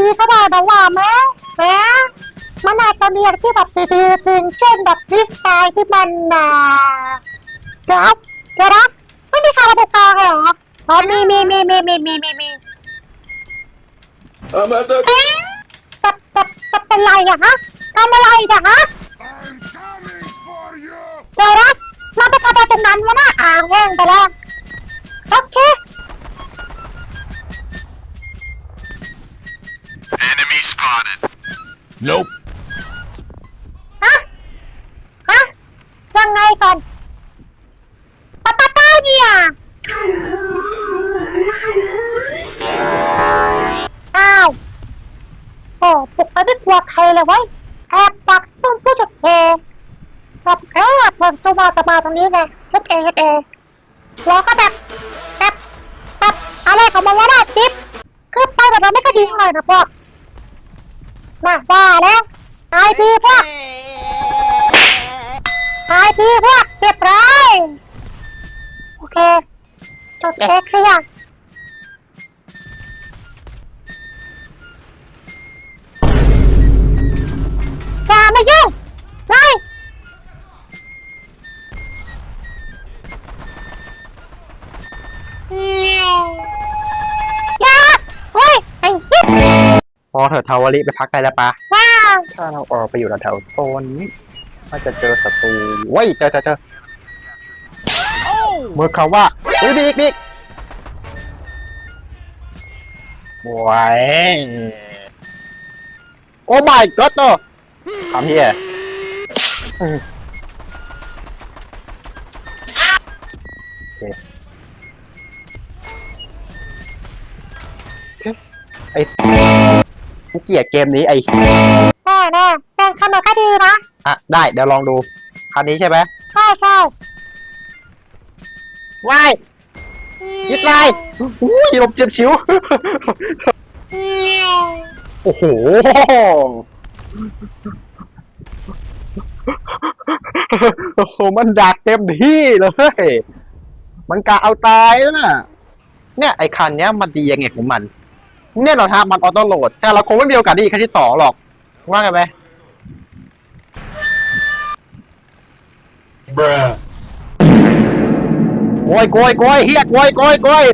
ดีๆก็ได้นะว่าแม้แม้มันอาจจะมีอะไรที่แบบดีๆจริงเช่นแบบดิสไซน์ที่มันอ่าเดี๋ยวเดี๋ยวนะไม่มีใครระบุกลางเลยเหรออ๋อมีมีมีมีมีมีมีมี I'm at the เอ๊ะจะจะจะเป็นไรอะฮะทำอะไรอะฮะ I'm coming for you! เดี๋ยวนะเราไปทำอะไรตรงนั้นวะน่ะอ่างแห้งไปแล้ว โอเค Nope. ฮะ ฮะยังไงก่อนปะปะเต้าเนี่ยอ้าวโอ้ปลุกไปไม่กลัวใครเลยเว้ยแอบปักตุ้มผู้จุดเอแบบเออเปิดตัวมาจะมาตรงนี้ไงจุดเอจุดเอแล้วก็แบบแบบแบบอะไรของมันวะน่ะจิ๊บคือไปแบบเราไม่ก็ดีเท่าไหร่นะพวก มาว่าแล้วไอพีพวกหายพีพวกเรียบร้อยโอเคจดเช็คหรือยังอย่ามายุ่งไล่อย่ พอเถอะทาวาริไปพักได้แล้วปะว้าวถ้าเราออกไปอยู่แถวๆโซนนี้น่าจะเจอศัตรูเว้ยเจอเจอเจอเมื่อเขาว่าเฮ้ยบิ๊กบิ๊กบวยโอ้ my god โตทำเฮียอืมโอเคเอ๊ะไอ้ กูเกลียดเกมนี้ไอ้แน่แน่เป็นขนมคดีนะ อะได้เดี๋ยวลองดูคันนี้ใช่ไหมใช่ใช่ว้ายยิดไลายอุ้ยลมเจ็บชิว โอ้โห โอ้โห มันดักเต็มที่เลย มันกะเอาตายแล้วน่ะ เนี่ยไอ้คันเนี้ยมันดียังไงของมัน เนี่ยเราทำมันออโต้โหลด แต่เราคงไม่มีโอกาสได้อีกคันที่ต่อหรอก ว่าไงไหม bruh. โกยโกยโกยเฮียโกยโกยโกย